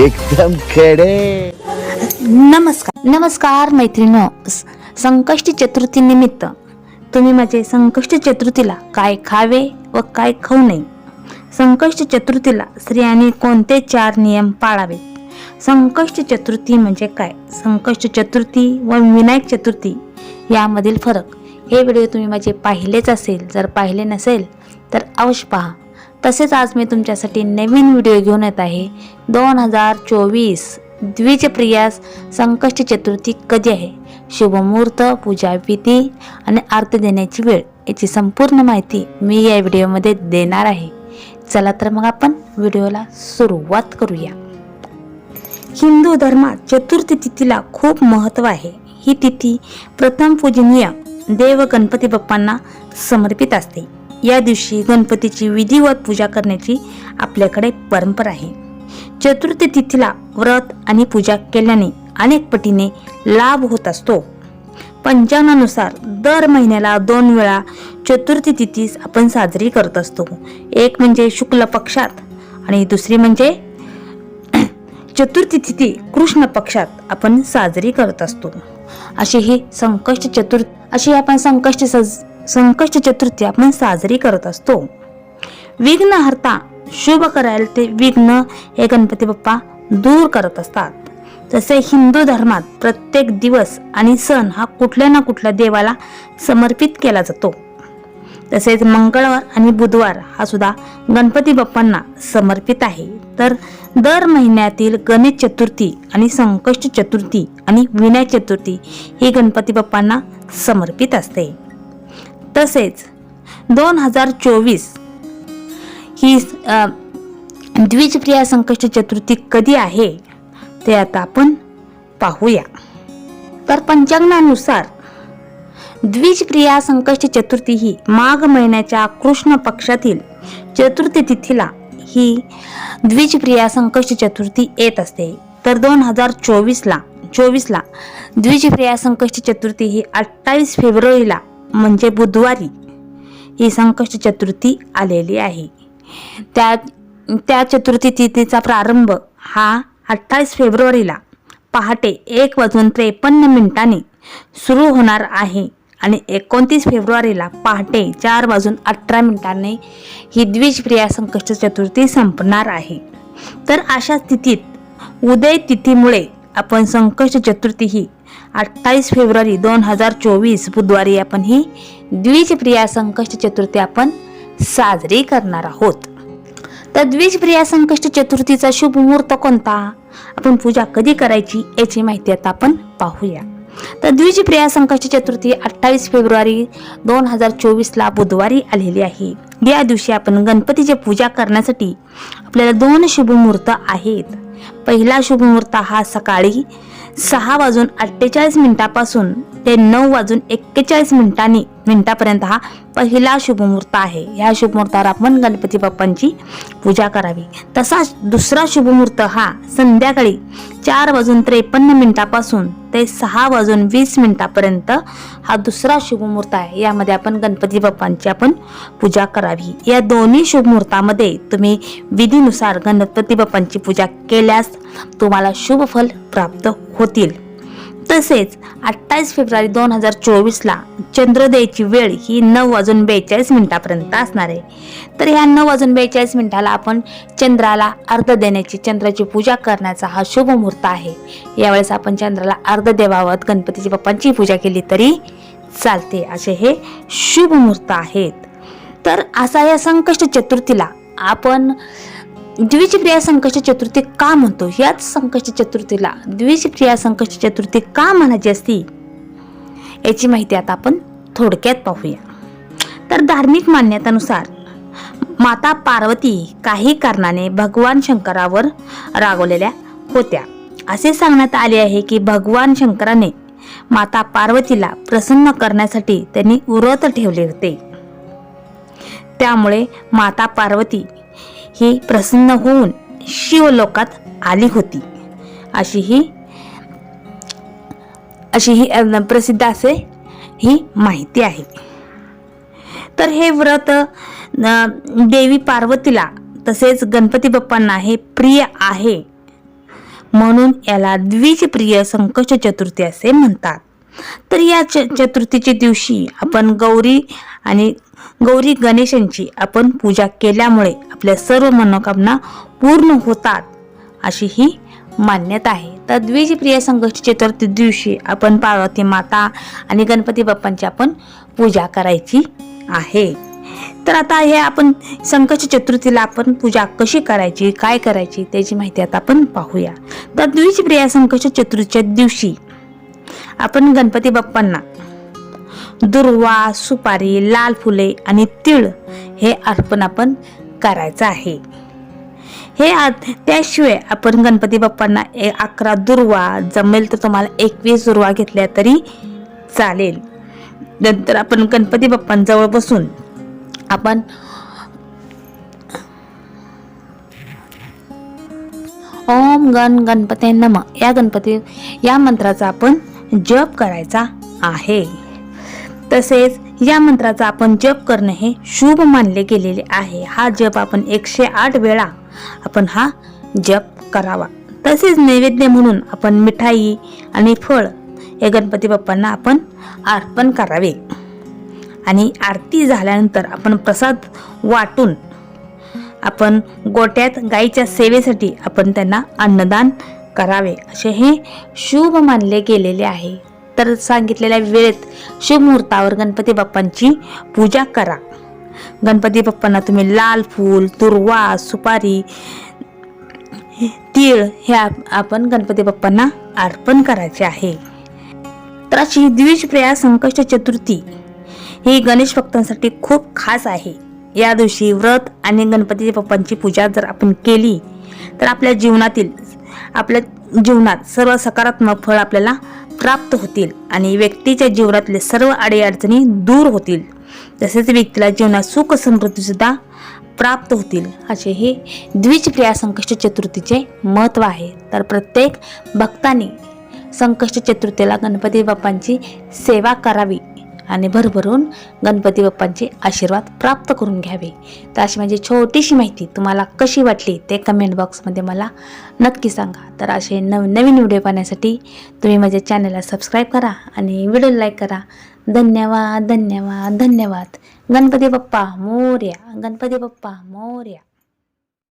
एकदम खडे. नमस्कार. नमस्कार मैत्रिणी. संकष्टी चतुर्थी निमित्त तुम्ही माझे संकष्ट चतुर्थीला काय खावे व काय खाऊ नये? संकष्ट चतुर्थीला स्त्रियांनी कोणते चार नियम पाळावेत? संकष्ट चतुर्थी म्हणजे काय? संकष्ट चतुर्थी व विनायक चतुर्थी यामधील फरक हे व्हिडिओ तुम्ही माझे पाहिलेच असेल जर पाहिले नसेल तर अवश्य पहा. तसेच आज मी तुमच्यासाठी नवीन व्हिडिओ घेऊन येत आहे. दोन हजार चोवीस द्विजप्रियास संकष्ट चतुर्थी कधी आहे? शुभमुहूर्त पूजा विधी आणि आरती देण्याची वेळ याची संपूर्ण माहिती मी या व्हिडिओमध्ये देणार आहे. चला तर मग आपण व्हिडिओला सुरुवात करूया. हिंदू धर्मात चतुर्थी तिथीला खूप महत्त्व आहे. ही तिथी प्रथम पूजनीय देव गणपती बाप्पांना समर्पित असते. या दिवशी गणपतीची विधिवत पूजा करण्याची आपल्याकडे परंपरा आहे. चतुर्थी तिथीला व्रत आणि पूजा केल्याने अनेक पटीने लाभ होत असतो. पंचांगानुसार दर महिन्याला दोन वेळा चतुर्थी तिथीस आपण साजरी करत असतो. एक म्हणजे शुक्ल पक्षात आणि दुसरी म्हणजे चतुर्थी तिथी कृष्ण पक्षात आपण साजरी करत असतो. असे हे संकष्ट चतुर्थ अशी आपण संकष्ट सज संकष्ट चतुर्थी आपण साजरी करत असतो. विघ्नहर्ता शुभ करायला ते विघ्न हे गणपती बाप्पा दूर करत असतात. तसे हिंदू धर्मात प्रत्येक दिवस आणि सण हा कुठल्या ना कुठल्या देवाला समर्पित केला जातो. तसेच मंगळवार आणि बुधवार हा सुद्धा गणपती बाप्पांना समर्पित आहे. तर दर महिन्यातील गणेश चतुर्थी आणि संकष्ट चतुर्थी आणि विनायक चतुर्थी ही गणपती बाप्पांना समर्पित असते. तसेच दोन हजार चोवीस ही द्विजप्रिया संकष्ट चतुर्थी कधी आहे ते आता आपण पाहूया. तर पंचांगानुसार द्विजप्रिया संकष्ट चतुर्थी ही माघ महिन्याच्या कृष्ण पक्षातील चतुर्थी तिथीला ही द्विजप्रिया संकष्ट चतुर्थी येत असते. तर दोन हजार चोवीसला चोवीसला द्विजप्रिया संकष्ट चतुर्थी ही अठ्ठावीस फेब्रुवारीला म्हणजे बुधवारी. ही संकष्ट चतुर्थी आलेली आहे. त्या त्या चतुर्थी तिथीचा प्रारंभ हा अठ्ठावीस फेब्रुवारीला पहाटे एक वाजून त्रेपन्न मिनिटांनी सुरू होणार आहे आणि एकोणतीस फेब्रुवारीला पहाटे चार वाजून अठरा मिनिटांनी ही द्विजप्रिया संकष्ट चतुर्थी संपणार आहे. तर अशा स्थितीत उदय तिथीमुळे आपण संकष्ट चतुर्थी ही अठ्ठावीस फेब्रुवारी दोन हजार चोवीस बुधवारी आपण ही द्विजप्रिया संकष्ट चतुर्थी आपण साजरी करणार आहोत. तर द्विजप्रिया संकष्ट चतुर्थीचा शुभ मुहूर्त कोणता? आपण पूजा कधी करायची याची माहिती आता आपण पाहूया. तर द्विजप्रिया संकष्ट चतुर्थी अठ्ठावीस फेब्रुवारी दोन हजार चोवीसला बुधवारी आलेली आहे. या दिवशी आपण गणपतीची पूजा करण्यासाठी आपल्याला दोन शुभ मुहूर्त आहेत. पहिला शुभ मुहूर्त हा सकाळी सहा वाजून अठ्ठेचाळीस मिनिटापासून ते नऊ वाजून एक्केचाळीस मिनिटांनी. मिनिटापर्यंत हा पहिला शुभमुहूर्त आहे. ह्या शुभमुहूर्तावर आपण गणपती बाप्पांची पूजा करावी. तसाच दुसरा शुभमुहूर्त हा संध्याकाळी चार वाजून त्रेपन्न मिनिटापासून ते सहा वाजून वीस मिनिटापर्यंत हा दुसरा शुभमुहूर्त आहे. यामध्ये आपण गणपती बाप्पांची आपण पूजा करावी. या दोन्ही शुभमुहूर्तामध्ये तुम्ही विधीनुसार गणपती बाप्पांची पूजा केल्यास तुम्हाला शुभ फल प्राप्त होतील. तसेच अठ्ठावीस फेब्रुवारी दोन हजार चोवीसला चंद्रोदयाची वेळ ही नऊ वाजून बेचाळीस मिनिटापर्यंत असणार आहे. तर ह्या नऊ वाजून बेचाळीस मिनिटाला आपण चंद्राला अर्ध देण्याची चंद्राची पूजा करण्याचा हा शुभ मुहूर्त आहे. यावेळेस आपण चंद्राला अर्ध देवावत गणपतीची बाप्पांची पूजा केली तरी चालते. असे हे शुभ मुहूर्त आहेत. तर असा या संकष्ट चतुर्थीला आपण द्विजप्रिया संकष्ट चतुर्थी का म्हणतो? याच संकष्ट चतुर्थीला द्विजप्रिया संकष्ट चतुर्थी का म्हणायची असती? याची माहिती आता आपण थोडक्यात पाहूया. तर धार्मिक मान्यतानुसार माता पार्वती काही कारणाने भगवान शंकरावर रागवलेल्या होत्या. असे सांगण्यात आले आहे की भगवान शंकराने माता पार्वतीला प्रसन्न करण्यासाठी त्यांनी व्रत ठेवले होते. त्यामुळे माता पार्वती ही प्रसन्न होऊन शिवलोकात आली होती. अशी ही अशी ही प्रसिद्ध असे ही माहिती आहे. तर हे व्रत देवी पार्वतीला तसेच गणपती बाप्पांना हे प्रिय आहे. म्हणून याला द्विजप्रिय संकष्ट चतुर्थी असे म्हणतात. तर या च चतुर्थीच्या दिवशी आपण गौरी आणि गौरी गणेशांची आपण पूजा केल्यामुळे आपल्या सर्व मनोकामना पूर्ण होतात अशी ही मान्यता आहे. तर द्विजप्रिय संकष्ट चतुर्थी दिवशी आपण पार्वती माता आणि गणपती बाप्पांची आपण पूजा करायची आहे. तर आता हे आपण संकष्ट चतुर्थीला आपण पूजा कशी करायची काय करायची त्याची माहिती आता आपण पाहूया. तर द्विजप्रिया संकष्ट चतुर्थीच्या दिवशी आपण गणपती बाप्पांना दुर्वा सुपारी लाल फुले आणि तीळ हे अर्पण आपण करायचं आहे. हे आ- त्याशिवाय आपण गणपती बाप्पांना ए- अकरा दुर्वा जमेल तर तुम्हाला एकवीस दुर्वा घेतल्या तरी चालेल. नंतर आपण गणपती बाप्पांजवळ बसून आपण ओम गण गणपती नम या गणपती या मंत्राचा आपण जप करायचा आहे. तसेच या मंत्राचा आपण जप करणे हे शुभ मानले गेलेले आहे. हा जप आपण एकशे आठ वेळा आपण हा जप करावा. तसेच नैवेद्य म्हणून आपण मिठाई आणि फळ हे गणपती बाप्पांना आपण अर्पण करावे. आणि आरती झाल्यानंतर आपण प्रसाद वाटून आपण गोट्यात गाईच्या सेवेसाठी आपण त्यांना अन्नदान करावे असे हे शुभ मानले गेलेले आहे. तर सांगितलेल्या वेळेत शुभ मुहूर्तावर गणपती बाप्पांची पूजा करा. गणपती बाप्पांना तुम्ही लाल फूल तुरवा सुपारी तीळ हे आप- आपण गणपती बाप्पांना अर्पण करायचे आहे. तर अशी द्विजप्रया संकष्ट चतुर्थी ही गणेश भक्तांसाठी खूप खास आहे. या दिवशी व्रत आणि गणपती बाप्पांची पूजा जर आपण केली तर आपल्या जीवनातील आपल्या जीवनात सर्व सकारात्मक फळ आपल्याला प्राप्त होतील आणि व्यक्तीच्या जीवनातले सर्व अडीअडचणी दूर होतील. तसेच व्यक्तीला जीवनात सुख समृद्धीसुद्धा प्राप्त होतील. असे हे द्विजक्रिया संकष्ट चतुर्थीचे महत्त्व आहे. तर प्रत्येक भक्ताने संकष्ट चतुर्थीला गणपती बाप्पांची सेवा करावी. आणि भरभरून गणपती बाप्पांचे आशीर्वाद प्राप्त करून घ्यावे. तर अशी माझी छोटीशी माहिती तुम्हाला कशी वाटली ते कमेंट बॉक्समध्ये मला नक्की सांगा. तर असे नव नवीन व्हिडिओ पाहण्यासाठी तुम्ही माझ्या चॅनलला सबस्क्राईब करा आणि व्हिडिओ लाईक करा. धन्यवाद धन्यवाद धन्यवाद. गणपती बाप्पा मोर्या गणपती बाप्पा मोर्या.